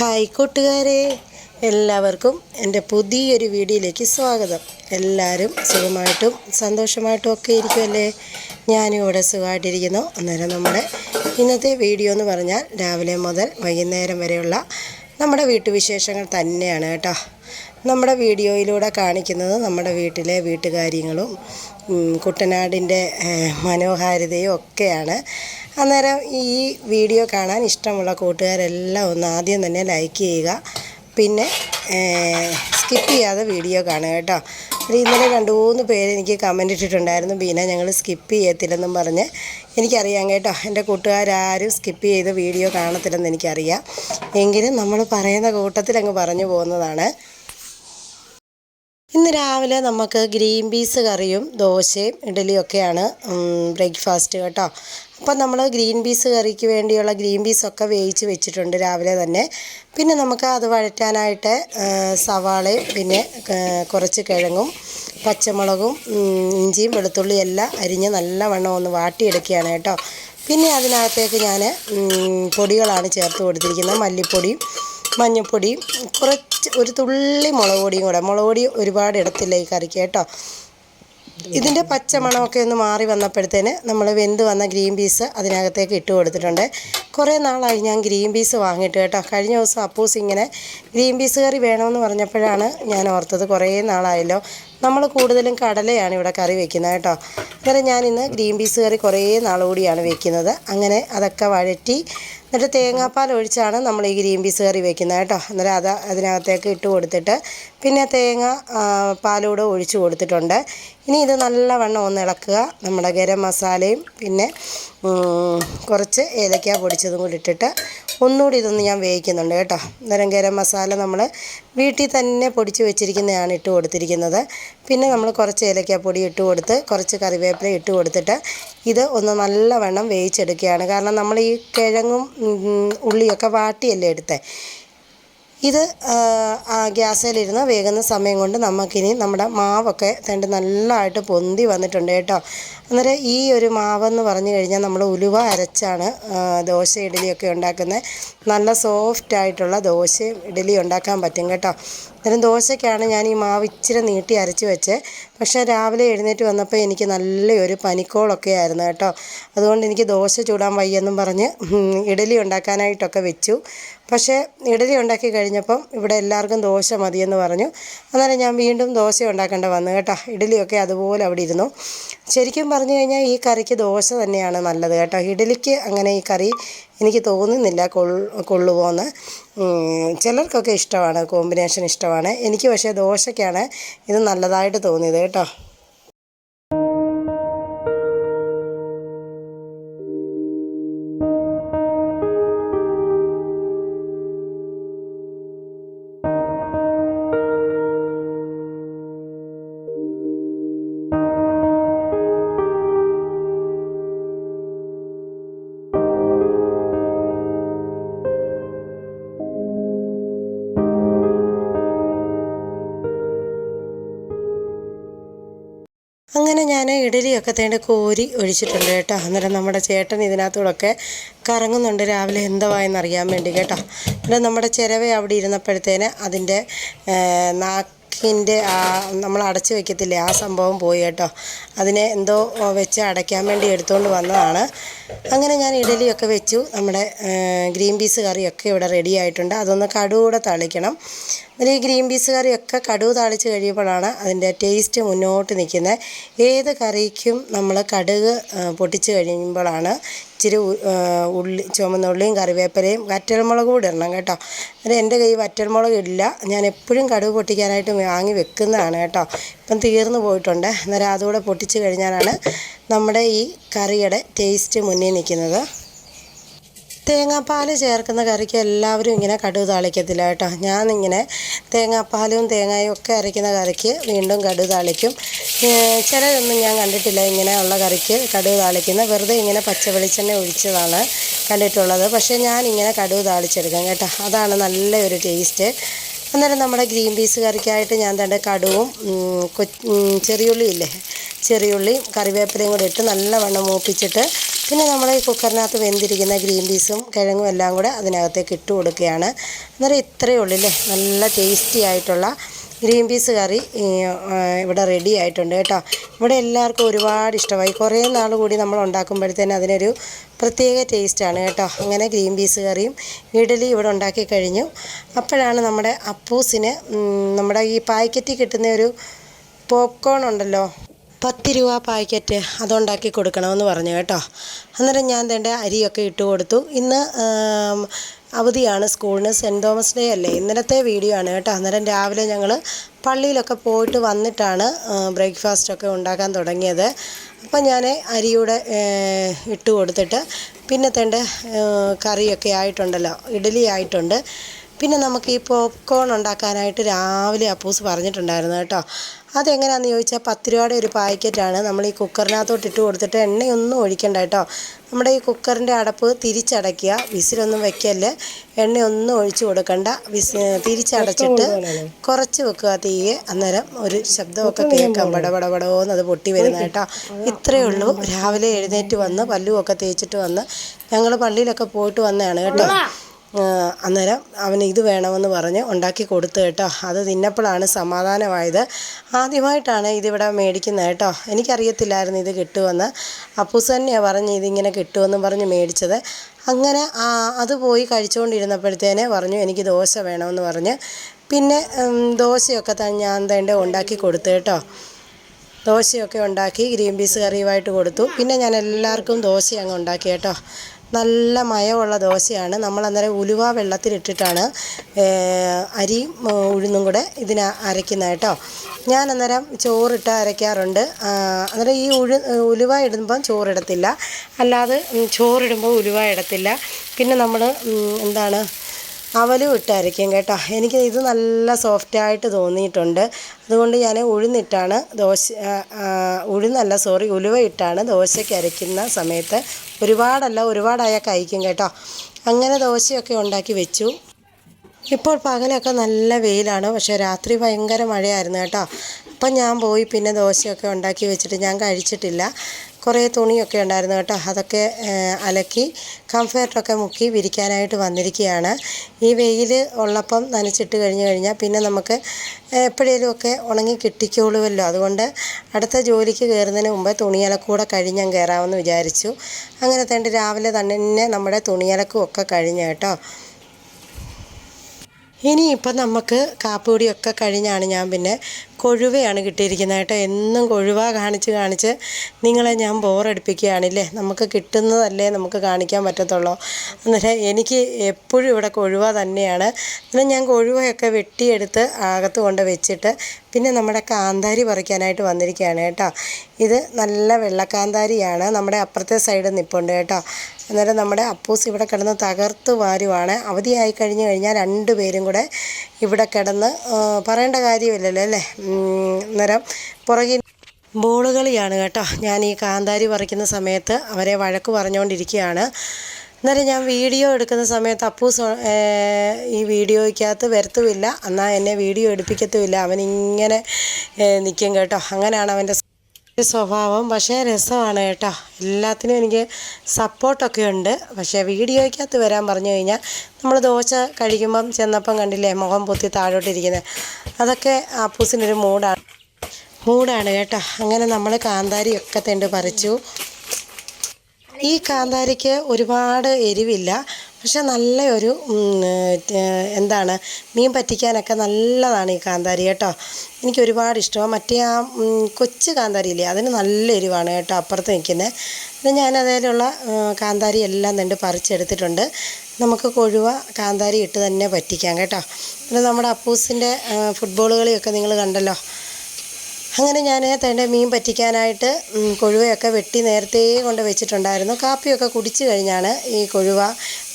Hi കൂട്ടുകാരെ എല്ലാവർക്കും എന്റെ പുതിയൊരു വീഡിയോയിലേക്ക് സ്വാഗതം. എല്ലാവരും സുഖമായിട്ടും സന്തോഷമായിട്ടും ഒക്കെ ഇരിക്കുമല്ലേ ഞാനും ഇവിടെ സുഖമായിട്ടിരിക്കുന്നു. അന്നേരം നമ്മുടെ ഇന്നത്തെ വീഡിയോ എന്ന് പറഞ്ഞാൽ രാവിലെ മുതൽ വൈകുന്നേരം വരെയുള്ള നമ്മുടെ വീട്ടുവിശേഷങ്ങൾ തന്നെയാണ് കേട്ടോ. നമ്മുടെ വീഡിയോയിലൂടെ കാണിക്കുന്നത് നമ്മുടെ വീട്ടിലെ വീട്ടുകാര്യങ്ങളും കുട്ടനാടിന്റെ മനോഹാരിതയും ഒക്കെയാണ്. അന്നേരം ഈ വീഡിയോ കാണാൻ ഇഷ്ടമുള്ള കൂട്ടുകാരെല്ലാം ഒന്ന് ആദ്യം തന്നെ ലൈക്ക് ചെയ്യുക. പിന്നെ സ്കിപ്പ് ചെയ്യാതെ വീഡിയോ കാണുക കേട്ടോ. അത് ഇന്നലെ രണ്ട് മൂന്ന് പേര് എനിക്ക് കമന്റ് ഇട്ടിട്ടുണ്ടായിരുന്നു ബീന ഞങ്ങൾ സ്കിപ്പ് ചെയ്യത്തില്ലെന്നും പറഞ്ഞ്. എനിക്കറിയാം കേട്ടോ എന്റെ കൂട്ടുകാരാരും സ്കിപ്പ് ചെയ്ത് വീഡിയോ കാണത്തില്ലെന്ന് എനിക്കറിയാം. എങ്കിലും നമ്മൾ പറയുന്ന കൂട്ടത്തിൽ അങ്ങ് പറഞ്ഞു പോകുന്നതാണ്. ഇന്ന് രാവിലെ നമുക്ക് ഗ്രീൻ പീസ് കറിയും ദോശയും ഇഡലിയും ഒക്കെയാണ് ബ്രേക്ക്ഫാസ്റ്റ് കേട്ടോ. അപ്പം നമ്മൾ ഗ്രീൻ പീസ് കറിക്ക് വേണ്ടിയുള്ള ഗ്രീൻ പീസൊക്കെ വേവിച്ച് വെച്ചിട്ടുണ്ട് രാവിലെ തന്നെ. പിന്നെ നമുക്ക് അത് വഴറ്റാനായിട്ട് സവാളയും പിന്നെ കുറച്ച് കിഴങ്ങും പച്ചമുളകും ഇഞ്ചിയും വെളുത്തുള്ളിയും എല്ലാം അരിഞ്ഞ് നല്ലവണ്ണം ഒന്ന് വാട്ടിയെടുക്കുകയാണ് കേട്ടോ. പിന്നെ അതിനകത്തേക്ക് ഞാൻ പൊടികളാണ് ചേർത്ത് കൊടുത്തിരിക്കുന്നത്. മല്ലിപ്പൊടിയും മഞ്ഞൾപ്പൊടിയും കുറച്ച് ഒരു തുള്ളി മുളക് പൊടിയും കൂടെ. മുളക് പൊടി ഒരുപാട് ഇടത്തില്ല ഈ കറിക്ക് കേട്ടോ. ഇതിന്റെ പച്ചമണമൊക്കെ ഒന്ന് മാറി വന്നപ്പോഴത്തേന് നമ്മൾ വെന്ത് വന്ന ഗ്രീൻ പീസ് അതിനകത്തേക്ക് ഇട്ട് കൊടുത്തിട്ടുണ്ട്. കുറേ നാളായി ഞാൻ ഗ്രീൻ പീസ് വാങ്ങിയിട്ട് കേട്ടോ. കഴിഞ്ഞ ദിവസം അപ്പൂസ് ഇങ്ങനെ ഗ്രീൻ പീസ് കറി വേണമെന്ന് പറഞ്ഞപ്പോഴാണ് ഞാൻ ഓർത്തത്. കുറേ നാളായല്ലോ. നമ്മൾ കൂടുതലും കടലയാണ് ഇവിടെ കറി വെക്കുന്നത് കേട്ടോ. അന്നേരം ഞാനിന്ന് ഗ്രീൻ പീസ് കറി കുറേ നാളുകൂടിയാണ് വെക്കുന്നത്. അങ്ങനെ അതൊക്കെ വഴറ്റി എന്നിട്ട് തേങ്ങാപ്പാൽ ഒഴിച്ചാണ് നമ്മൾ ഈ ഗ്രീൻ പീസ് കറി വെക്കുന്നത് കേട്ടോ. അന്നേരം അത് അതിനകത്തേക്ക് ഇട്ട് കൊടുത്തിട്ട് പിന്നെ തേങ്ങ പാലൂടെ ഒഴിച്ച് കൊടുത്തിട്ടുണ്ട്. ഇനി ഇത് നല്ലവണ്ണം ഒന്ന് ഇളക്കുക നമ്മുടെ ഗരം മസാലയും പിന്നെ കുറച്ച് ഏലക്ക പൊടിച്ചതും കൂടി ഇട്ടിട്ട് ഒന്നുകൂടി ഇതൊന്ന് ഞാൻ വേവിക്കുന്നുണ്ട് കേട്ടോ. അന്നേരം ഗരം മസാല നമ്മൾ വീട്ടിൽ തന്നെ പൊടിച്ച് വെച്ചിരിക്കുന്നതാണ് ഇട്ട് കൊടുത്തിരിക്കുന്നത്. പിന്നെ നമ്മൾ കുറച്ച് ഏലക്കാപ്പൊടി ഇട്ട് കൊടുത്ത് കുറച്ച് കറിവേപ്പില ഇട്ട് കൊടുത്തിട്ട് ഇത് ഒന്ന് നല്ലവണ്ണം വേവിച്ചെടുക്കുകയാണ്. കാരണം നമ്മൾ ഈ കിഴങ്ങും ഉള്ളിയൊക്കെ വാട്ടിയല്ലേ എടുത്തേ? ഇത് ഗ്യാസിലിരുന്ന് വേകുന്ന സമയം കൊണ്ട് നമുക്കിനി നമ്മുടെ മാവൊക്കെ തണ്ട് നല്ലതായിട്ട് പൊന്തി വന്നിട്ടുണ്ട് കേട്ടോ. അന്നേരം ഈ ഒരു മാവെന്ന് പറഞ്ഞു കഴിഞ്ഞാൽ നമ്മൾ ഉലുവ അരച്ചാണ് ദോശ ഇഡലിയൊക്കെ ഉണ്ടാക്കുന്നത് നല്ല സോഫ്റ്റ് ആയിട്ടുള്ള ദോശയും ഇഡലിയും ഉണ്ടാക്കാൻ പറ്റും കേട്ടോ. അന്നേരം ദോശയ്ക്കാണ് ഞാൻ ഈ മാവ് ഇച്ചിരി നീട്ടി അരച്ച് വെച്ച്. പക്ഷേ രാവിലെ എഴുന്നേറ്റ് വന്നപ്പോൾ എനിക്ക് നല്ലൊരു പനിക്കോളൊക്കെ ആയിരുന്നു കേട്ടോ. അതുകൊണ്ട് എനിക്ക് ദോശ ചൂടാൻ വയ്യെന്നും പറഞ്ഞ് ഇഡലി ഉണ്ടാക്കാനായിട്ടൊക്കെ വെച്ചു. പക്ഷേ ഇഡലി ഉണ്ടാക്കി കഴിഞ്ഞപ്പം ഇവിടെ എല്ലാവർക്കും ദോശ മതിയെന്ന് പറഞ്ഞു. അന്നേരം ഞാൻ വീണ്ടും ദോശ ഉണ്ടാക്കേണ്ട വന്നു കേട്ടോ. ഇഡലിയൊക്കെ അതുപോലെ അവിടെ ഇരുന്നു. ശരിക്കും പറഞ്ഞു കഴിഞ്ഞാൽ ഈ കറിക്ക് ദോശ തന്നെയാണ് നല്ലത് കേട്ടോ. ഇഡലിക്ക് അങ്ങനെ ഈ കറി എനിക്ക് തോന്നുന്നില്ല കൊള്ളു കൊള്ളുമോയെന്ന് ഉം, ചിലർക്കൊക്കെ ഇഷ്ടമാണ് കോമ്പിനേഷൻ ഇഷ്ടമാണ്. എനിക്ക് പക്ഷേ ദോശയ്ക്കാണ് ഇത് നല്ലതായിട്ട് തോന്നിയത് കേട്ടോ. അങ്ങനെ ഞാൻ ഇഡലിയൊക്കെ തേണ്ട കോരി ഒഴിച്ചിട്ടുണ്ട് കേട്ടോ. അന്നേരം നമ്മുടെ ചേട്ടൻ ഇതിനകത്തൂടെയൊക്കെ കറങ്ങുന്നുണ്ട്. രാവിലെ എന്തുവായെന്ന് അറിയാൻ വേണ്ടി കേട്ടോ. അന്നേരം നമ്മുടെ ചിരവ അവിടെ ഇരുന്നപ്പോഴത്തേന് അതിന്റെ നാക്കിന്റെ ആ നമ്മൾ അടച്ചു വെക്കത്തില്ലേ ആ സംഭവം പോയി കേട്ടോ. അതിനെ എന്തോ വെച്ച് അടയ്ക്കാൻ വേണ്ടി എടുത്തുകൊണ്ട് വന്നതാണ്. അങ്ങനെ ഞാൻ ഇഡലിയൊക്കെ വെച്ചു. നമ്മുടെ ഗ്രീൻ പീസ് കറിയൊക്കെ ഇവിടെ റെഡി ആയിട്ടുണ്ട്. അതൊന്ന് കടുകൂടെ തളിക്കണം. അതിൽ ഈ ഗ്രീൻ പീസ് കറിയൊക്കെ കടുക് താളിച്ച് കഴിയുമ്പോഴാണ് അതിന്റെ ടേസ്റ്റ് മുന്നോട്ട് നിൽക്കുന്നത്. ഏത് കറിക്കും നമ്മൾ കടുക് പൊട്ടിച്ച് കഴിയുമ്പോഴാണ് ഇച്ചിരി ഉള്ളി ചുമന്ന ഉള്ളിയും കറിവേപ്പിലയും വറ്റൽമുളക് കൂടി ഇടണം കേട്ടോ. അത് എന്റെ കയ്യിൽ വറ്റൽമുളക് ഇല്ല. ഞാൻ എപ്പോഴും കടുക് പൊട്ടിക്കാനായിട്ട് വാങ്ങി വെക്കുന്നതാണ് കേട്ടോ. ഇപ്പം തീർന്നു പോയിട്ടുണ്ട്. അന്നേരം അതുകൂടെ പൊട്ടിച്ച് കഴിഞ്ഞാലാണ് നമ്മുടെ ഈ കറിയുടെ ടേസ്റ്റ് മുന്നേ നിൽക്കുന്നത്. തേങ്ങാപ്പാൽ ചേർക്കുന്ന കറിക്ക് എല്ലാവരും ഇങ്ങനെ കടുക് താളിക്കത്തില്ല കേട്ടോ. ഞാനിങ്ങനെ തേങ്ങാപ്പാലും തേങ്ങയും ഒക്കെ അരയ്ക്കുന്ന കറിക്ക് വീണ്ടും കടുക് താളിക്കും. ചിലരൊന്നും ഞാൻ കണ്ടിട്ടില്ല. ഇങ്ങനെയുള്ള കറിക്ക് കടുക് താളിക്കുന്ന വെറുതെ ഇങ്ങനെ പച്ച വെളിച്ചെണ്ണ ഒഴിച്ചതാണ് കണ്ടിട്ടുള്ളത്. പക്ഷേ ഞാനിങ്ങനെ കടുക് താളിച്ചെടുക്കാം കേട്ടോ. അതാണ് നല്ലൊരു ടേസ്റ്റ്. അന്നേരം നമ്മുടെ ഗ്രീൻ പീസ് കറിക്കായിട്ട് ഞാൻ തന്റെ കടുവും ചെറിയുള്ളി ഇല്ലേ ചെറിയുള്ളിയും കറിവേപ്പിലയും കൂടെ ഇട്ട് നല്ലവണ്ണം മൂപ്പിച്ചിട്ട് പിന്നെ നമ്മൾ ഈ കുക്കറിനകത്ത് വെന്തിരിക്കുന്ന ഗ്രീൻ പീസും കിഴങ്ങും എല്ലാം കൂടെ അതിനകത്തേക്ക് ഇട്ട് കൊടുക്കുകയാണ്. അന്നേരം ഇത്രയേ ഉള്ളൂ അല്ലേ നല്ല ടേസ്റ്റി ആയിട്ടുള്ള ഗ്രീൻ പീസ് കറി ഇവിടെ റെഡി ആയിട്ടുണ്ട് കേട്ടോ. ഇവിടെ എല്ലാവർക്കും ഒരുപാട് ഇഷ്ടമായി. കുറേ നാൾ കൂടി നമ്മൾ ഉണ്ടാക്കുമ്പോഴത്തേന് അതിനൊരു പ്രത്യേക ടേസ്റ്റാണ് കേട്ടോ. അങ്ങനെ ഗ്രീൻ പീസ് കറിയും ഇഡലി ഇവിടെ ഉണ്ടാക്കി കഴിഞ്ഞു. അപ്പോഴാണ് നമ്മുടെ അപ്പൂസിന് നമ്മുടെ ഈ പാക്കറ്റിൽ കിട്ടുന്ന ഒരു പോപ്കോൺ ഉണ്ടല്ലോ പത്ത് രൂപ പാക്കറ്റ് അതുണ്ടാക്കി കൊടുക്കണമെന്ന് പറഞ്ഞു കേട്ടോ. അന്നേരം ഞാൻ തേണ്ട അരിയൊക്കെ ഇട്ട് കൊടുത്തു. ഇന്ന് അവധിയാണ് സ്കൂളിന് സെന്റ് തോമസ് ഡേ അല്ലേ? ഇന്നലത്തെ വീഡിയോ ആണ് കേട്ടോ. അന്നേരം രാവിലെ ഞങ്ങൾ പള്ളിയിലൊക്കെ പോയിട്ട് വന്നിട്ടാണ് ബ്രേക്ക്ഫാസ്റ്റൊക്കെ ഉണ്ടാക്കാൻ തുടങ്ങിയത്. അപ്പം ഞാൻ അരിയുടെ ഇട്ട് കൊടുത്തിട്ട് പിന്നെ തേണ്ട കറിയൊക്കെ ആയിട്ടുണ്ടല്ലോ ഇഡലി ആയിട്ടുണ്ട്. പിന്നെ നമുക്ക് ഈ പോപ്കോൺ ഉണ്ടാക്കാനായിട്ട് രാവിലെ അപ്പൂസ് പറഞ്ഞിട്ടുണ്ടായിരുന്നു കേട്ടോ. അതെങ്ങനെയാണെന്ന് ചോദിച്ചാൽ പത്ത് രൂപയുടെ ഒരു പാക്കറ്റാണ്. നമ്മൾ ഈ കുക്കറിനകത്തോട്ട് ഇട്ട് കൊടുത്തിട്ട് എണ്ണയൊന്നും ഒഴിക്കണ്ട കേട്ടോ. നമ്മുടെ ഈ കുക്കറിന്റെ അടപ്പ് തിരിച്ചടയ്ക്കുക. വിസിലൊന്നും വെക്കല്ല്. എണ്ണയൊന്നും ഒഴിച്ചു കൊടുക്കണ്ട. വിസ് തിരിച്ചടച്ചിട്ട് കുറച്ച് വെക്കുക തീയെ. അന്നേരം ഒരു ശബ്ദമൊക്കെ കേൾക്കാം. പടപടപടോന്ന് അത് പൊട്ടി വരുന്ന കേട്ടോ. ഇത്രയേ ഉള്ളൂ. രാവിലെ എഴുന്നേറ്റ് വന്ന് പല്ലുമൊക്കെ തേച്ചിട്ട് വന്ന് ഞങ്ങൾ പള്ളിയിലൊക്കെ പോയിട്ട് വന്നതാണ് കേട്ടോ. അന്നേരം അവന് ഇത് വേണമെന്ന് പറഞ്ഞ് ഉണ്ടാക്കി കൊടുത്തു കേട്ടോ. അത് തിന്നപ്പോഴാണ് സമാധാനമായത്. ആദ്യമായിട്ടാണ് ഇതിവിടെ മേടിക്കുന്നത് കേട്ടോ. എനിക്കറിയത്തില്ലായിരുന്നു ഇത് കിട്ടുമെന്ന്. അപ്പൂസ് തന്നെയാണ് പറഞ്ഞ് ഇതിങ്ങനെ കിട്ടുമെന്ന് പറഞ്ഞ് മേടിച്ചത്. അങ്ങനെ അത് പോയി കഴിച്ചുകൊണ്ടിരുന്നപ്പോഴത്തേനെ പറഞ്ഞു എനിക്ക് ദോശ വേണമെന്ന് പറഞ്ഞ്. പിന്നെ ദോശയൊക്കെ തന്നെ ഞാൻ തന്നെ ഉണ്ടാക്കി കൊടുത്തു കേട്ടോ. ദോശയൊക്കെ ഉണ്ടാക്കി ഗ്രീൻ പീസ് കറിയുമായിട്ട് കൊടുത്തു. പിന്നെ ഞാൻ എല്ലാവർക്കും ദോശ അങ്ങ് ഉണ്ടാക്കി കേട്ടോ. നല്ല മയമുള്ള ദോശയാണ്. നമ്മൾ അന്നേരം ഉലുവ വെള്ളത്തിലിട്ടിട്ടാണ് അരി ഉഴുന്നും കൂടെ ഇതിന് അരയ്ക്കുന്നത് കേട്ടോ. ഞാൻ അന്നേരം ചോറിട്ട് അരയ്ക്കാറുണ്ട്. അന്നേരം ഈ ഉഴു ഉലുവ ഇടുമ്പം ചോറിടത്തില്ല. അല്ലാതെ ചോറിടുമ്പോൾ ഉലുവ ഇടത്തില്ല. പിന്നെ നമ്മൾ എന്താണ് അവലും ഇട്ടായിരിക്കും കേട്ടോ. എനിക്ക് ഇത് നല്ല സോഫ്റ്റായിട്ട് തോന്നിയിട്ടുണ്ട്. അതുകൊണ്ട് ഞാൻ ഉഴുന്നിട്ടാണ് ദോശ ഉഴുന്നല്ല സോറി ഉലുവ ഇട്ടാണ് ദോശയ്ക്ക് അരയ്ക്കുന്ന സമയത്ത്. ഒരുപാടല്ല ഒരുപാടായാൽ കഴിക്കും കേട്ടോ. അങ്ങനെ ദോശയൊക്കെ ഉണ്ടാക്കി വെച്ചു. ഇപ്പോൾ പകലൊക്കെ നല്ല വെയിലാണ്. പക്ഷേ രാത്രി ഭയങ്കര മഴയായിരുന്നു കേട്ടോ. അപ്പം ഞാൻ പോയി പിന്നെ ദോശയൊക്കെ ഉണ്ടാക്കി വെച്ചിട്ട് ഞാൻ കഴിച്ചിട്ടില്ല. കുറേ തുണിയൊക്കെ ഉണ്ടായിരുന്നു കേട്ടോ. അതൊക്കെ അലക്കി കംഫേർട്ടൊക്കെ മുക്കി വിരിക്കാനായിട്ട് വന്നിരിക്കുകയാണ്. ഈ വെയിൽ ഉള്ളപ്പം നനച്ചിട്ട് കഴിഞ്ഞ് കഴിഞ്ഞാൽ പിന്നെ നമുക്ക് എപ്പോഴേലുമൊക്കെ ഉണങ്ങി കിട്ടിക്കോളുമല്ലോ. അതുകൊണ്ട് അടുത്ത ജോലിക്ക് കയറുന്നതിന് മുമ്പ് തുണിയലക്കൂടെ കഴിഞ്ഞ് ഞാൻ കയറാമെന്ന് വിചാരിച്ചു. അങ്ങനെ തന്നെ രാവിലെ തന്നെ നമ്മുടെ തുണിയലക്കും ഒക്കെ കഴിഞ്ഞ് കേട്ടോ. ഇനിയിപ്പം നമുക്ക് കാപ്പുപൊടിയൊക്കെ കഴിഞ്ഞാണ് ഞാൻ പിന്നെ കൊഴുവയാണ് കിട്ടിയിരിക്കുന്നത് കേട്ടോ. എന്നും കൊഴുവ കാണിച്ച് കാണിച്ച് നിങ്ങളെ ഞാൻ ബോറടിപ്പിക്കുകയാണില്ലേ? നമുക്ക് കിട്ടുന്നതല്ലേ നമുക്ക് കാണിക്കാൻ പറ്റത്തുള്ളൂ. അന്നേരം എനിക്ക് എപ്പോഴും ഇവിടെ കൊഴുവ തന്നെയാണ്. എന്നാൽ ഞാൻ കൊഴുവയൊക്കെ വെട്ടിയെടുത്ത് അകത്ത് കൊണ്ട് വെച്ചിട്ട് പിന്നെ നമ്മുടെ കാന്താരി പറിക്കാനായിട്ട് വന്നിരിക്കുകയാണ് കേട്ടോ. ഇത് നല്ല വെള്ളക്കാന്താരിയാണ്. നമ്മുടെ അപ്പുറത്തെ സൈഡ് നിൽപ്പുണ്ട് കേട്ടോ. അന്നേരം നമ്മുടെ അപ്പൂസ് ഇവിടെ കിടന്ന് തകർത്ത് വാരുവാണ്. അവധിയായി കഴിഞ്ഞ് കഴിഞ്ഞാൽ രണ്ടുപേരും കൂടെ ഇവിടെ കിടന്ന് പറയേണ്ട കാര്യമില്ലല്ലോ അല്ലേ? അന്നേരം പുറകിൽ ബോൾ കളിയാണ് കേട്ടോ. ഞാൻ ഈ കാന്താരി പറിക്കുന്ന സമയത്ത് അവരെ വഴക്ക് പറഞ്ഞുകൊണ്ടിരിക്കുകയാണ് അന്നേരം ഞാൻ വീഡിയോ എടുക്കുന്ന സമയത്ത് അപ്പൂസ് ഈ വീഡിയോയ്ക്കകത്ത് വരത്തുമില്ല എന്നാൽ എന്നെ വീഡിയോ എടുപ്പിക്കത്തുമില്ല അവനിങ്ങനെ നിൽക്കും കേട്ടോ. അങ്ങനെയാണ് അവന്റെ സ്വഭാവം പക്ഷേ രസമാണ് കേട്ടോ. എല്ലാത്തിനും എനിക്ക് സപ്പോർട്ടൊക്കെ ഉണ്ട്. പക്ഷേ വീഡിയോയ്ക്കകത്ത് വരാൻ പറഞ്ഞു കഴിഞ്ഞാൽ നമ്മൾ ദോശ കഴിക്കുമ്പം ചെന്നപ്പം കണ്ടില്ലേ മുഖം പൊത്തി താഴോട്ടിരിക്കുന്നത് അതൊക്കെ അപ്പൂസിനൊരു മൂടാണ് മൂടാണ് കേട്ടോ. അങ്ങനെ നമ്മൾ കാന്താരിയൊക്കെ തെണ്ട് പറിച്ചു. ഈ കാന്താരിക്ക് ഒരുപാട് എരിവില്ല. പക്ഷെ നല്ല ഒരു എന്താണ് മീൻ പറ്റിക്കാനൊക്കെ നല്ലതാണ് ഈ കാന്താരി കേട്ടോ. എനിക്ക് ഒരുപാട് ഇഷ്ടമാണ് മറ്റേ ആ കൊച്ചു കാന്താരി ഇല്ലേ അതിന് നല്ല എരിവാണ് കേട്ടോ അപ്പുറത്ത് നിൽക്കുന്നത് പിന്നെ ഞാൻ കാന്താരി എല്ലാം തന്നെ പറിച്ചെടുത്തിട്ടുണ്ട്. നമുക്ക് കൊഴുവ കാന്താരി ഇട്ട് തന്നെ പറ്റിക്കാം കേട്ടോ. പിന്നെ നമ്മുടെ അപ്പൂസിന്റെ ഫുട്ബോൾ കളിയൊക്കെ നിങ്ങൾ കണ്ടല്ലോ. അങ്ങനെ ഞാൻ തന്റെ മീൻ പറ്റിക്കാനായിട്ട് കൊഴുവയൊക്കെ വെട്ടി നേരത്തെ കൊണ്ട് വെച്ചിട്ടുണ്ടായിരുന്നു. കാപ്പിയൊക്കെ കുടിച്ചു കഴിഞ്ഞാണ് ഈ കൊഴുവ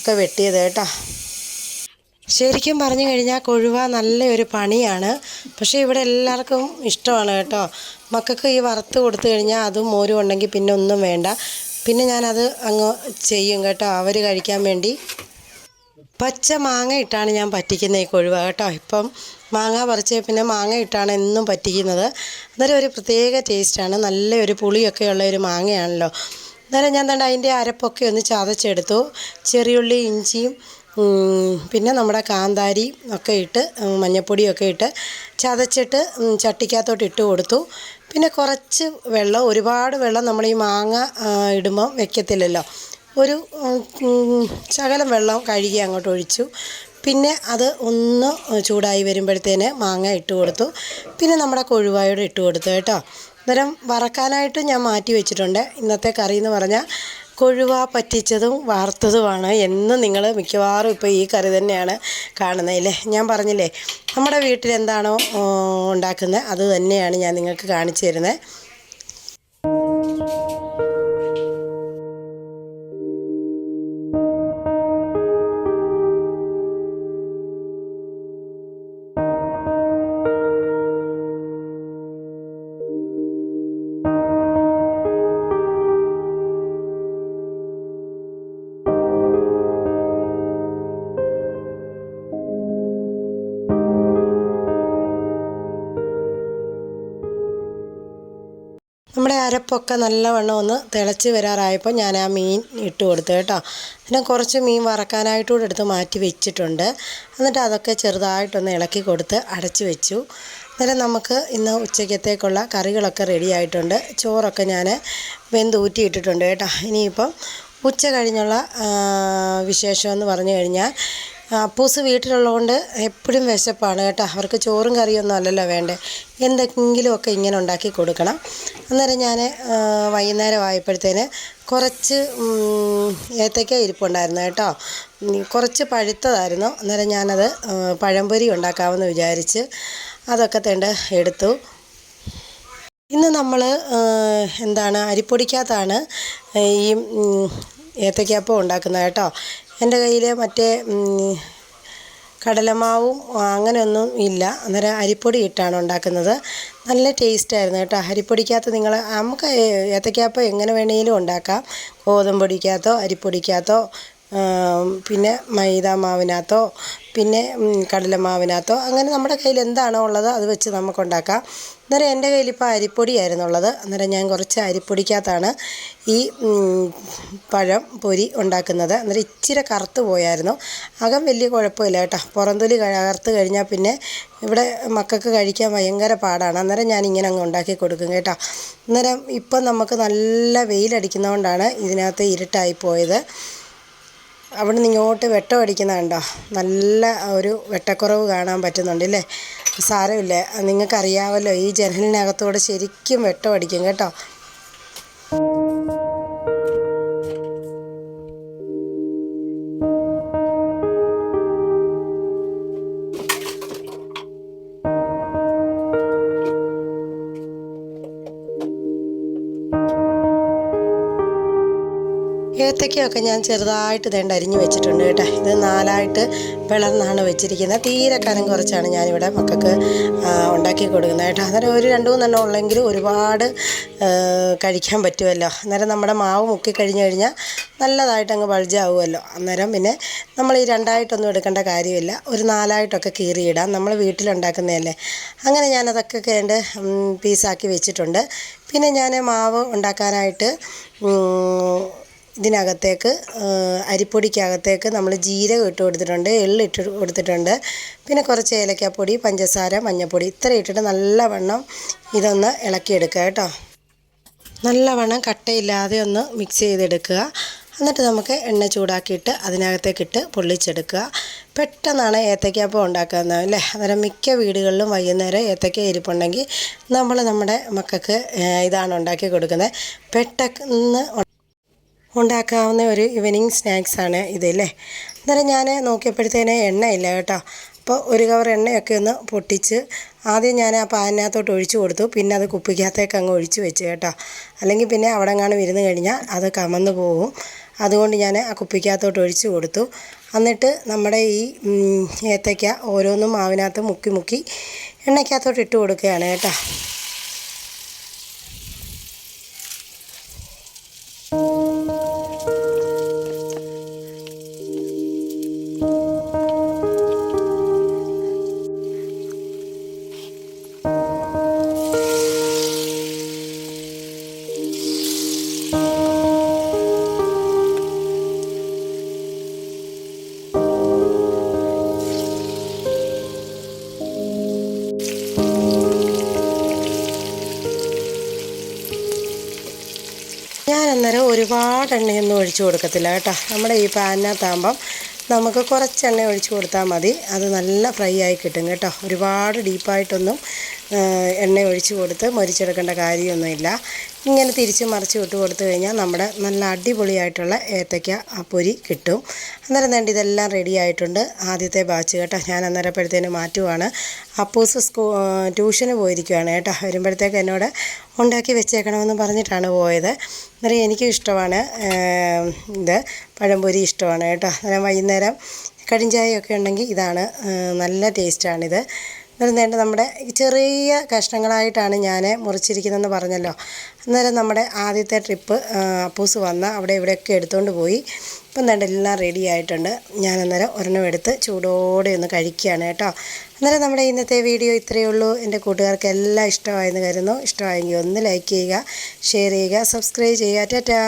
ഒക്കെ വെട്ടിയത് കേട്ടോ. ശരിക്കും പറഞ്ഞു കഴിഞ്ഞാൽ കൊഴുവ നല്ലൊരു പണിയാണ്. പക്ഷേ ഇവിടെ എല്ലാവർക്കും ഇഷ്ടമാണ് കേട്ടോ. മക്കൾക്ക് ഈ വറുത്ത് കൊടുത്തു കഴിഞ്ഞാൽ അതും മോരും ഉണ്ടെങ്കിൽ പിന്നെ ഒന്നും വേണ്ട. പിന്നെ ഞാനത് അങ്ങ് ചെയ്യും കേട്ടോ. അവർ കഴിക്കാൻ വേണ്ടി. പച്ച മാങ്ങ ഇട്ടാണ് ഞാൻ പറ്റിക്കുന്നത് ഈ കൊഴുവ കേട്ടോ. ഇപ്പം മാങ്ങ പറിച്ച് പിന്നെ മാങ്ങ ഇട്ടാണ് എന്നും പറ്റിക്കുന്നത്. അന്നേരം ഒരു പ്രത്യേക ടേസ്റ്റാണ് നല്ലൊരു പുളിയൊക്കെ ഉള്ള ഒരു മാങ്ങയാണല്ലോ. അന്നേരം ഞാൻ തന്നെ അതിന്റെ അരപ്പൊക്കെ ഒന്ന് ചതച്ചെടുത്തു. ചെറിയുള്ളി ഇഞ്ചിയും പിന്നെ നമ്മുടെ കാന്താരി ഒക്കെ ഇട്ട് മഞ്ഞപ്പൊടിയൊക്കെ ഇട്ട് ചതച്ചിട്ട് ചട്ടിക്കകത്തോട്ട് ഇട്ട് കൊടുത്തു. പിന്നെ കുറച്ച് വെള്ളം ഒരുപാട് വെള്ളം നമ്മൾ ഈ മാങ്ങ ഇടുമ്പം വെക്കത്തില്ലല്ലോ. ഒരു ശകലം വെള്ളം കഴുകി അങ്ങോട്ട് ഒഴിച്ചു. പിന്നെ അത് ഒന്ന് ചൂടായി വരുമ്പോഴത്തേന് മാങ്ങ ഇട്ട് കൊടുത്തു. പിന്നെ നമ്മുടെ കൊഴുവായോട് ഇട്ട് കൊടുത്തു കേട്ടോ. അന്നേരം വറക്കാനായിട്ട് ഞാൻ മാറ്റി വെച്ചിട്ടുണ്ട്. ഇന്നത്തെ കറി എന്ന് പറഞ്ഞാൽ കൊഴുവ പറ്റിച്ചതും വാർത്തതുമാണ് എന്നും നിങ്ങൾ മിക്കവാറും ഇപ്പോൾ ഈ കറി തന്നെയാണ് കാണുന്നത് അല്ലേ? ഞാൻ പറഞ്ഞില്ലേ നമ്മുടെ വീട്ടിൽ എന്താണോ ഉണ്ടാക്കുന്നത് അത് തന്നെയാണ് ഞാൻ നിങ്ങൾക്ക് കാണിച്ചു തരുന്നത്. അരപ്പൊക്കെ നല്ലവണ്ണം ഒന്ന് തിളച്ച് വരാറായപ്പോൾ ഞാൻ ആ മീൻ ഇട്ട് കൊടുത്തു കേട്ടോ. പിന്നെ കുറച്ച് മീൻ വറക്കാനായിട്ടൂടെ എടുത്ത് മാറ്റി വെച്ചിട്ടുണ്ട്. എന്നിട്ട് അതൊക്കെ ചെറുതായിട്ടൊന്ന് ഇളക്കി കൊടുത്ത് അടച്ചു വെച്ചു. അന്നേരം നമുക്ക് ഇന്ന് ഉച്ചയ്ക്കത്തേക്കുള്ള കറികളൊക്കെ റെഡി ആയിട്ടുണ്ട്. ചോറൊക്കെ ഞാൻ വെന്തൂറ്റിയിട്ടിട്ടുണ്ട് കേട്ടോ. ഇനിയിപ്പം ഉച്ച കഴിഞ്ഞുള്ള വിശേഷം എന്ന് പറഞ്ഞു കഴിഞ്ഞാൽ അപ്പൂസ് വീട്ടിലുള്ളതുകൊണ്ട് എപ്പോഴും വിശപ്പാണ് കേട്ടോ. അവർക്ക് ചോറും കറിയൊന്നും അല്ലല്ലോ വേണ്ടേ. എന്തെങ്കിലുമൊക്കെ ഇങ്ങനെ ഉണ്ടാക്കി കൊടുക്കണം. അന്നേരം ഞാൻ വൈകുന്നേരം ആയപ്പോഴത്തേന് കുറച്ച് ഏത്തക്ക ഇരിപ്പുണ്ടായിരുന്നു കേട്ടോ. കുറച്ച് പഴുത്തതായിരുന്നു. അന്നേരം ഞാനത് പഴംപൊരി ഉണ്ടാക്കാമെന്ന് വിചാരിച്ച് അതൊക്കെ തേണ്ട എടുത്തു. ഇന്ന് നമ്മൾ എന്താണ് അരിപ്പൊടിക്കകത്താണ് ഈ ഏത്തക്കാപ്പം ഉണ്ടാക്കുന്നത് കേട്ടോ. എന്റെ കയ്യിൽ മറ്റേ കടലമാവും അങ്ങനെയൊന്നും ഇല്ല. അന്നേരം അരിപ്പൊടി ഇട്ടാണ് ഉണ്ടാക്കുന്നത്. നല്ല ടേസ്റ്റായിരുന്നു കേട്ടോ. അരിപ്പൊടിക്കകത്ത് നിങ്ങൾ നമുക്ക് ഏത്തയ്ക്കാപ്പം എങ്ങനെ വേണമെങ്കിലും ഉണ്ടാക്കാം. ഗോതമ്പൊടിക്കകത്തോ അരിപ്പൊടിക്കകത്തോ പിന്നെ മൈദ മാവിനകത്തോ പിന്നെ കടല കടലമാവിനകത്തോ അങ്ങനെ നമ്മുടെ കയ്യിൽ എന്താണോ ഉള്ളത് അത് വെച്ച് നമുക്ക് ഉണ്ടാക്കാം അന്നേരം എന്റെ കയ്യിൽ ഇപ്പോൾ അരിപ്പൊടിയായിരുന്നു ഉള്ളത്. അന്നേരം ഞാൻ കുറച്ച് അരിപ്പൊടിക്കകത്താണ് ഈ പഴം പൊരി ഉണ്ടാക്കുന്നത്. അന്നേരം ഇച്ചിരി കറുത്ത് പോയായിരുന്നു. അകം വലിയ കുഴപ്പമില്ല കേട്ടോ. പുറന്തൊലി കറുത്ത് കഴിഞ്ഞാൽ പിന്നെ ഇവിടെ മക്കൾക്ക് കഴിക്കാൻ ഭയങ്കര പാടാണ്. അന്നേരം ഞാൻ ഇങ്ങനെ അങ്ങ് ഉണ്ടാക്കി കൊടുക്കും കേട്ടോ. അന്നേരം ഇപ്പം നമുക്ക് നല്ല വെയിലടിക്കുന്നതുകൊണ്ടാണ് ഇതിനകത്ത് ഇരുട്ടായി പോയത്. അവിടെ നിന്ന് ഇങ്ങോട്ട് വെട്ടം അടിക്കുന്ന കണ്ടോ? നല്ല ഒരു വെട്ടക്കുറവ് കാണാൻ പറ്റുന്നുണ്ട് അല്ലേ സാരമില്ല. നിങ്ങൾക്കറിയാമല്ലോ ഈ ജനലിനകത്തൂടെ ശരിക്കും വെട്ടം അടിക്കും കേട്ടോ. ഏത്തയ്ക്കയൊക്കെ ഞാൻ ചെറുതായിട്ട് ഇതേണ്ട അരിഞ്ഞ് വെച്ചിട്ടുണ്ട് കേട്ടോ. ഇത് നാലായിട്ട് പിളർന്നാണ് വെച്ചിരിക്കുന്നത്. തീരെ കനം കുറച്ചാണ് ഞാനിവിടെ മക്കൾക്ക് ഉണ്ടാക്കി കൊടുക്കുന്നത് കേട്ടോ. അന്നേരം ഒരു രണ്ട് മൂന്നെണ്ണം ഉള്ളെങ്കിൽ ഒരുപാട് കഴിക്കാൻ പറ്റുമല്ലോ. അന്നേരം നമ്മുടെ മാവ് മുക്കി കഴിഞ്ഞ് കഴിഞ്ഞാൽ നല്ലതായിട്ട് അങ്ങ് ബൾജാവുമല്ലോ അന്നേരം പിന്നെ നമ്മൾ ഈ രണ്ടായിട്ടൊന്നും എടുക്കേണ്ട കാര്യമില്ല. ഒരു നാലായിട്ടൊക്കെ കീറിയിടാം. നമ്മൾ വീട്ടിലുണ്ടാക്കുന്നതല്ലേ. അങ്ങനെ ഞാനതൊക്കെ കേണ്ട് പീസാക്കി വെച്ചിട്ടുണ്ട്. പിന്നെ ഞാൻ മാവ് ഉണ്ടാക്കാനായിട്ട് ഇതിനകത്തേക്ക് അരിപ്പൊടിക്കകത്തേക്ക് നമ്മൾ ജീരകം ഇട്ട് കൊടുത്തിട്ടുണ്ട് എള്ള് ഇട്ട് കൊടുത്തിട്ടുണ്ട്. പിന്നെ കുറച്ച് ഏലക്കാപ്പൊടി പഞ്ചസാര മഞ്ഞൾപ്പൊടി ഇത്ര ഇട്ടിട്ട് നല്ലവണ്ണം ഇതൊന്ന് ഇളക്കിയെടുക്കുക കേട്ടോ. നല്ലവണ്ണം കട്ടയില്ലാതെ ഒന്ന് മിക്സ് ചെയ്തെടുക്കുക. എന്നിട്ട് നമുക്ക് എണ്ണ ചൂടാക്കിയിട്ട് അതിനകത്തേക്കിട്ട് പൊള്ളിച്ചെടുക്കുക. പെട്ടെന്നാണ് ഏത്തയ്ക്കാപ്പം ഉണ്ടാക്കുന്നത് അല്ലേ? അന്നേരം മിക്ക വീടുകളിലും വൈകുന്നേരം ഏത്തയ്ക്ക ഇരിപ്പുണ്ടെങ്കിൽ നമ്മൾ നമ്മുടെ മക്കൾക്ക് ഇതാണ് ഉണ്ടാക്കി കൊടുക്കുന്നത്. പെട്ടെന്ന് ഉണ്ടാക്കാവുന്ന ഒരു ഈവനിങ് സ്നാക്സാണ് ഇതല്ലേ അന്നേരം ഞാൻ നോക്കിയപ്പോഴത്തേന് എണ്ണയില്ല കേട്ടോ. അപ്പോൾ ഒരു കവർ എണ്ണയൊക്കെ ഒന്ന് പൊട്ടിച്ച് ആദ്യം ഞാൻ ആ പാനിനകത്തോട്ട് ഒഴിച്ചു കൊടുത്തു. പിന്നെ അത് കുപ്പിക്കകത്തേക്ക് അങ്ങ് ഒഴിച്ചു വെച്ച് കേട്ടോ. അല്ലെങ്കിൽ പിന്നെ അവിടെ കാണും ഇരുന്ന് കഴിഞ്ഞാൽ അത് കമന്ന് പോകും അതുകൊണ്ട് ഞാൻ ആ കുപ്പിക്കകത്തോട്ട് ഒഴിച്ചു കൊടുത്തു. എന്നിട്ട് നമ്മുടെ ഈ ഏത്തയ്ക്ക ഓരോന്നും മാവിനകത്ത് മുക്കി മുക്കി എണ്ണയ്ക്കകത്തോട്ട് ഇട്ട് കൊടുക്കുകയാണ് കേട്ടോ. എണ്ണയൊന്നും ഒഴിച്ചു കൊടുക്കത്തില്ല കേട്ടോ. നമ്മുടെ ഈ പാനിനകത്താകുമ്പം നമുക്ക് കുറച്ച് എണ്ണ ഒഴിച്ചു കൊടുത്താൽ മതി. അത് നല്ല ഫ്രൈ ആയി കിട്ടും കേട്ടോ. ഒരുപാട് ഡീപ്പായിട്ടൊന്നും എണ്ണ ഒഴിച്ചു കൊടുത്ത് മൊരിച്ചെടുക്കേണ്ട കാര്യമൊന്നുമില്ല. ഇങ്ങനെ തിരിച്ച് മറിച്ച് വിട്ട് കൊടുത്തു കഴിഞ്ഞാൽ നമ്മുടെ നല്ല അടിപൊളിയായിട്ടുള്ള ഏത്തയ്ക്ക പൊരി കിട്ടും. അന്നേരം വേണ്ടി ഇതെല്ലാം റെഡി ആയിട്ടുണ്ട്. ആദ്യത്തെ ബാച്ച് കേട്ടോ. ഞാൻ അന്നേരപ്പോഴത്തേന് മാറ്റുവാണ്. അപ്പൂസ് സ്കൂ ട്യൂഷന് പോയിരിക്കുകയാണ് കേട്ടോ. വരുമ്പോഴത്തേക്ക് എന്നോട് ഉണ്ടാക്കി വെച്ചേക്കണമെന്ന് പറഞ്ഞിട്ടാണ് പോയത്. അന്നേരം എനിക്കും ഇഷ്ടമാണ്. ഇത് പഴംപൊരി ഇഷ്ടമാണ് കേട്ടോ. അന്നേരം വൈകുന്നേരം കടിഞ്ചായൊക്കെ ഉണ്ടെങ്കിൽ ഇതാണ് നല്ല ടേസ്റ്റാണിത് അന്നേരം നമ്മുടെ ചെറിയ കഷ്ണങ്ങളായിട്ടാണ് ഞാൻ മുറിച്ചിരിക്കുന്നതെന്ന് പറഞ്ഞല്ലോ. അന്നേരം നമ്മുടെ ആദ്യത്തെ ട്രിപ്പ് അപ്പൂസ് വന്ന അവിടെ ഇവിടെയൊക്കെ എടുത്തുകൊണ്ട് പോയി. ഇപ്പം വേണ്ട എല്ലാം റെഡി ആയിട്ടുണ്ട്. ഞാൻ അന്നേരം ഒരെണ്ണം എടുത്ത് ചൂടോടെ ഒന്ന് കഴിക്കുകയാണ് കേട്ടോ. അന്നേരം നമ്മുടെ ഇന്നത്തെ വീഡിയോ ഇത്രയേ ഉള്ളൂ. എന്റെ കൂട്ടുകാർക്ക് എല്ലാം ഇഷ്ടമായെന്ന് കരുതുന്നു. ഇഷ്ടമായെങ്കിൽ ഒന്ന് ലൈക്ക് ചെയ്യുക ഷെയർ ചെയ്യുക സബ്സ്ക്രൈബ് ചെയ്യുക. ടാറ്റാ.